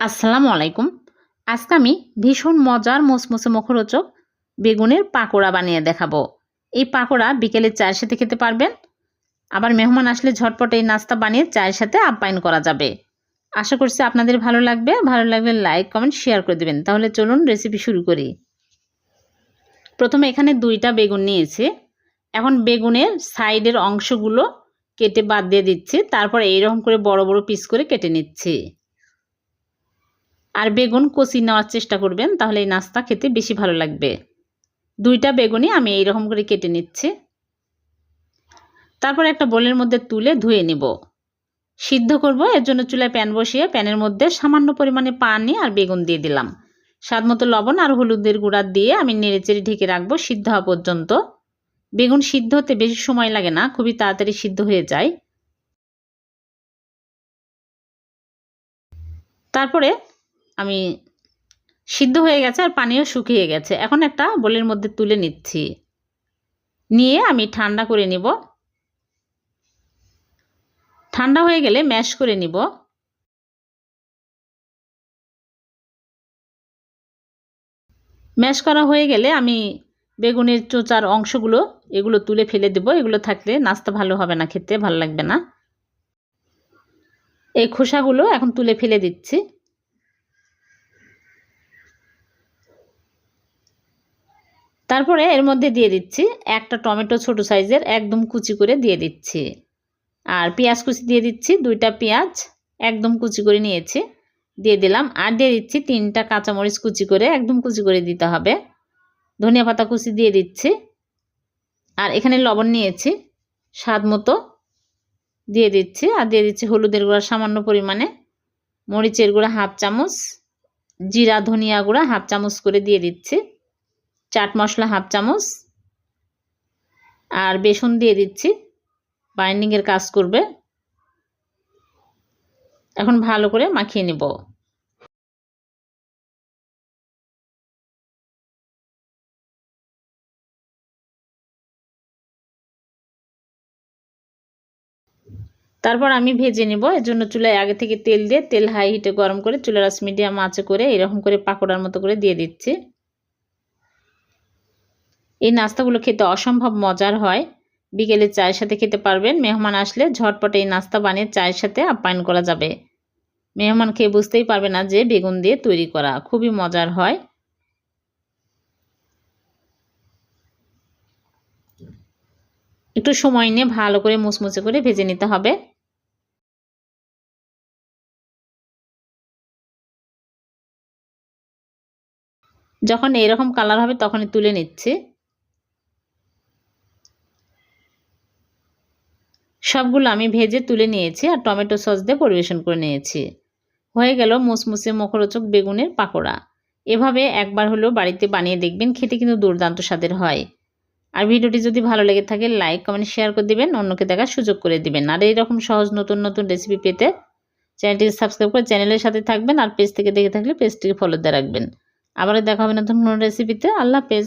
আসসালামু আলাইকুম। আজকে আমি ভীষণ মজার মুসমুসে মুখরোচক বেগুনের পাকোড়া বানিয়ে দেখাবো। এই পাকোড়া বিকেলে চায়ের সাথে খেতে পারবেন। আবার মেহমান আসলে ঝটপট এই নাস্তা বানিয়ে চায়ের সাথে আপ্যায়ন করা যাবে। আশা করছি আপনাদের ভালো লাগবে। ভালো লাগলে লাইক, কমেন্ট, শেয়ার করে দেবেন। তাহলে চলুন রেসিপি শুরু করি। প্রথমে এখানে দুইটা বেগুন নিয়েছি। এখন বেগুনের সাইডের অংশগুলো কেটে বাদ দিয়ে দিচ্ছি। তারপর এইরকম করে বড় বড় পিস করে কেটে নিচ্ছি। আর বেগুন কচি নেওয়ার চেষ্টা করবেন, তাহলে এই নাস্তা খেতে বেশি ভালো লাগবে। দুইটা বেগুনই আমি এইরকম করে কেটে নিচ্ছি। তারপর একটা বোলের মধ্যে তুলে ধুয়ে নেব। সিদ্ধ করব, এর জন্য চুলায় প্যান বসিয়ে প্যানের মধ্যে সামান্য পরিমাণে পানি আর বেগুন দিয়ে দিলাম। স্বাদ মতো লবণ আর হলুদের গুঁড়া দিয়ে আমি নেড়েচেড়ে ঢেকে রাখব সিদ্ধ হওয়া পর্যন্ত। বেগুন সিদ্ধ হতে বেশি সময় লাগে না, খুবই তাড়াতাড়ি সিদ্ধ হয়ে যায়। তারপরে আমি সিদ্ধ হয়ে গেছে আর পানিও শুকিয়ে গেছে। এখন একটা বোলের মধ্যে তুলে নিচ্ছি। নিয়ে আমি ঠান্ডা করে নিব। ঠান্ডা হয়ে গেলে ম্যাশ করে নিব। ম্যাশ করা হয়ে গেলে আমি বেগুনের চোচার অংশগুলো, এগুলো তুলে ফেলে দেব। এগুলো থাকলে নাস্তা ভালো হবে না, খেতে ভালো লাগবে না। এই খোসাগুলো এখন তুলে ফেলে দিচ্ছি। তারপরে এর মধ্যে দিয়ে দিচ্ছি একটা টমেটো ছোট সাইজের একদম কুচি করে দিয়ে দিচ্ছি। আর পেঁয়াজ কুচি দিয়ে দিচ্ছি, দুইটা পেঁয়াজ একদম কুচি করে নিয়েছি, দিয়ে দিলাম। আর দিয়ে দিচ্ছি তিনটা কাঁচামরিচ কুচি করে একদম কুচি করে দিতে হবে। ধনিয়া পাতা কুচি দিয়ে দিচ্ছি। আর এখানে লবণ নিয়েছি, স্বাদ মতো দিয়ে দিচ্ছি। আর দিয়ে দিচ্ছি হলুদের গুঁড়া সামান্য পরিমাণে, মরিচের গুঁড়া হাফ চামচ, জিরা, ধনিয়া গুঁড়া হাফ চামচ করে দিয়ে দিচ্ছি। চাট মশলা হাফ চামচ। আর বেসন দিয়ে দিচ্ছি। বাইন্ডিংয়ের কাজ করবে। এখন ভালো করে মাখিয়ে নেব। তারপর আমি ভেজে নেব। এর জন্য চুলায় আগে থেকে তেল দিয়ে, তেল হাই হিটে গরম করে চুলার রাস মিডিয়াম আঁচে করে এরকম করে পাকোড়ার মতো করে দিয়ে দিচ্ছি। এই নাস্তাগুলো খেতে অসম্ভব মজার হয়। বিকেলে চায়ের সাথে খেতে পারবেন। মেহমান আসলে ঝটপটে এই নাস্তা বানিয়ে চায়ের সাথে আপ্যায়ন করা যাবে। মেহমান খেয়ে বুঝতেই পারবে না যে বেগুন দিয়ে তৈরি করা খুবই মজার হয়। একটু সময় নিয়ে ভালো করে মুচমুচে করে ভেজে নিতে হবে। যখন এরকম কালার হবে তখনই তুলে নিচ্ছি। সবগুলো আমি ভেজে তুলে নিয়েছি আর টমেটো সস দিয়ে পরিবেশন করে নিয়েছি। হয়ে গেল মুসমুসে মুখরোচক বেগুনের পাকোড়া। এভাবে একবার হলেও বাড়িতে বানিয়ে দেখবেন, খেতে কিন্তু দুর্দান্ত স্বাদের হয়। আর ভিডিওটি যদি ভালো লেগে থাকে, লাইক, কমেন্ট, শেয়ার করে দিবেন, অন্যকে দেখার সুযোগ করে দিবেন। আর এইরকম সহজ নতুন নতুন রেসিপি পেতে চ্যানেলটি সাবস্ক্রাইব করে চ্যানেলের সাথে থাকবেন আর পেজ থেকে দেখে থাকলে পেজটিকে ফলো দিয়ে রাখবেন। আবারও দেখা হবে নতুন কোনো রেসিপিতে আল্লাহ পেজ